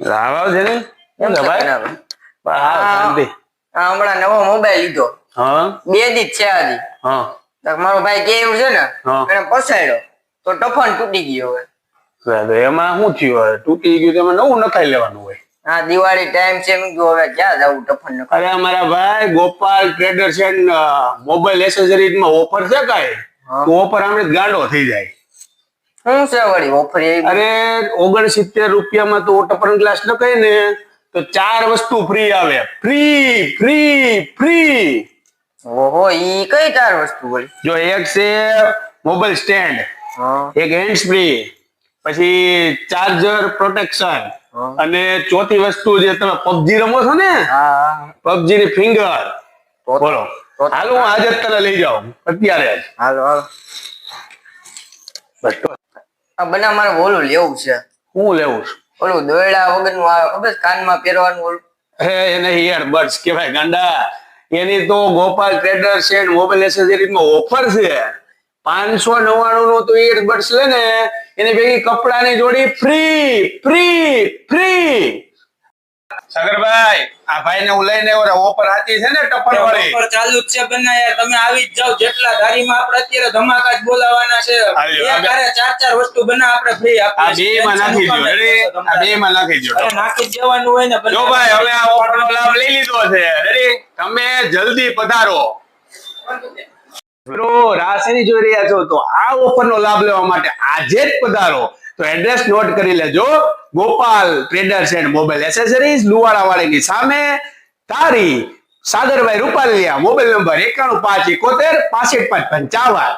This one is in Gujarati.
રાવા છે ને? કેમ છે છે ભાઈ? હા શાંતિ. આ હમણાં નવો મોબાઈલ લીધો. હા? બે દી છે આજી. હા. મારો ભાઈ કે એવું છે ને એને પસાડ્યો તો ટફન તૂટી ગયો હવે. એમાં શું થયું હવે? તૂટી ગયું તો નવું નખાઈ લેવાનું હોય. આ દિવાળી ટાઈમ છે મેં કીધું હવે ક્યાં જવું ટફન ને અરે અમારા ભાઈ ગોપાલ ટ્રેડર્સ એન્ડ મોબાઈલ એસેસરીઝમાં ઓફર છે કાંઈ? હા. ઓફર આમ ગાંડો થઈ જાય. શું છે વળી ઓફર એવી? અરે ઓગણસિત્તેર રૂપિયામાં તો ગ્લાસ નખાય ને તો ચાર વસ્તુ ફ્રી આવે. ફ્રી ફ્રી ફ્રી ઓહો ઈ કઈ ચાર વસ્તુ વળી? જો એક છે મોબાઈલ સ્ટેન્ડ હા. એક હેન્ડ ફ્રી પછી ચાર્જર પ્રોટેક્શન અને ચોથી વસ્તુ જે તમે પબજી રમો છો ને હા પબજી ની ફિંગર બોલો. તો- હાલ હું આજે તને લઈ જાઉં. અત્યારે જ. હાલો હાલો. બસ બના મારે ઓલું લેવું છે. હું લેવું છું? ઓલું દોયડા વગરનું આવે ખબર છે? કાનમાં પહેરવાનું ઓલું? હે એને ઈયરબડ્સ કહેવાય ગાંડા. એની તો ગોપાલ ટ્રેડર્સ એન્ડ મોબાઈલ એસેસરીમાં ઓફર છે. પાંચસો નવ્વાણું નું તો ઈયરબડ્સ લે ને એની ભેગી કપડાની જોડી ફ્રી ફ્રી ફ્રી સાગરભાઈ આ ભાઈ ને હું લઈને આવ્યો ઓફર છે ને ટપર વાળી ઓફર ચાલુ જ છે બન્ના યાર. તમે આવી જ જાઓ. જેટલા ધારીમાં આપણે અત્યારે ધમાકા જ બોલાવાના છે હાલ્યો, એક આ બે- હારે ચાર ચાર વસ્તુ બના આપણે ફ્રી આ બે માં નાખી દો રેડી આ બે માં નાખી દો નાખી દેવાનું હોય ને જો ભાઈ હવે આ ઓફર નો લાભ લઈ લીધો છે. રેડી તમે જલ્દી પધારો. મિત્રો રાશિની જોઈ રહ્યા છો તો આ ઓફર નો લાભ લેવા માટે આજે જ પધારો. તો એડ્રેસ નોટ કરી લેજો. Gopal traders and mobile accessories Luvada વાળીની સામે. તારી સાગરભાઈ રૂપાલિયા મોબાઈલ નંબર એકાણું પાંચ એકોતેર, પાસઠ પાંચ પંચાવન.